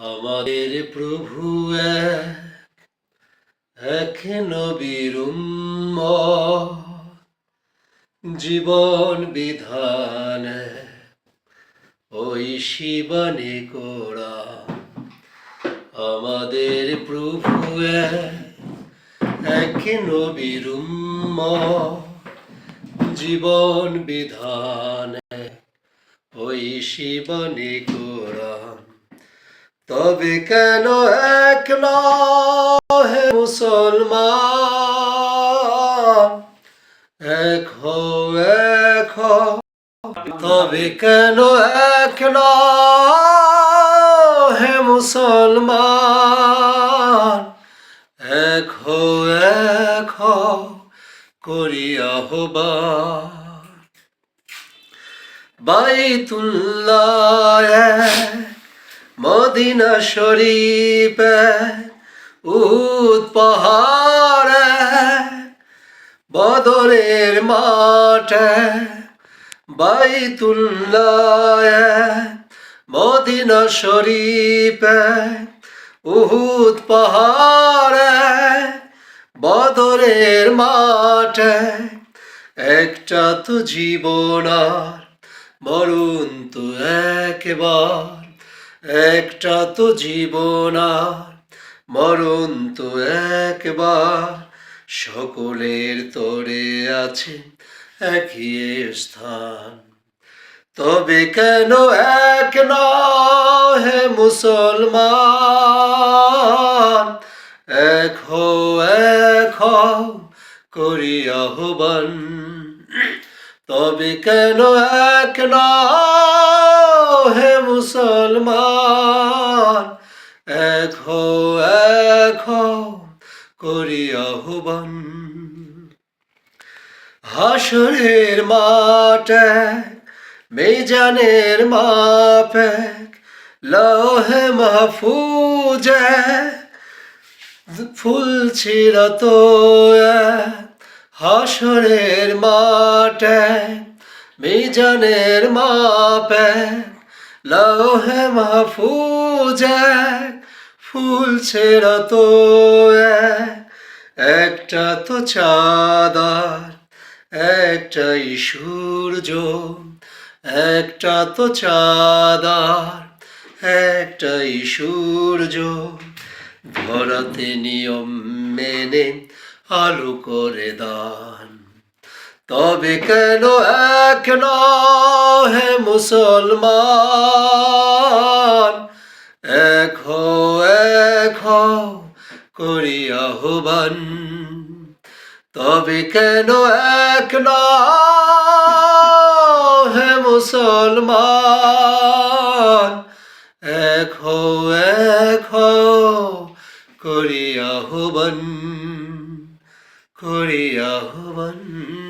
আমাদের প্রভু এক, নবীর জীবন বিধান ওই শিবানী কোরা আমাদের প্রভু এক, নবীর জীবন বিধান ওই শিবানী কোরআন তবে কেন এক হে মুসলমান? এক হো এক। তবে কেন এক হে মুসলমান? এক হো এক হও, করি আহ্বান। বাইতুল্লাহ মদিনা শরীফ পাহাড় বদরের মাঠ এক, মদিনা শরীফ উহুদ পাহাড় বদরের মাঠ একটা তো জীবন আর মরণ তো একবার। একটা তো জীবন আর মরণ তো একবার। সকলের তরে আছে একই স্থান। তবে কেন এক হে মুসলমান? এক হো এক হও করি আহ্বান। তবে কেন এক হে এক হও করি আহ্বান। হাসরের মাঠ, মেজানের মাপ লৌহে মাহফুজ, ফুল ছিড়ত হাসরের মাঠ, মিজানের মাপ লৌহে মাহফুজ ফুল ছেড়ত একটা তো চাঁদার, একটাই সূর্য, একটা তো চাঁদার, একটাই সূর্য। ধরাতে নিয়ম মেনে আলো করে দান। তবে কেন এক হে মুসলমান? এক হো হও করি আহ্বান। তবে কেন এক হে মুসলমান? এক এক করি আহ্বান করি আহ্বান।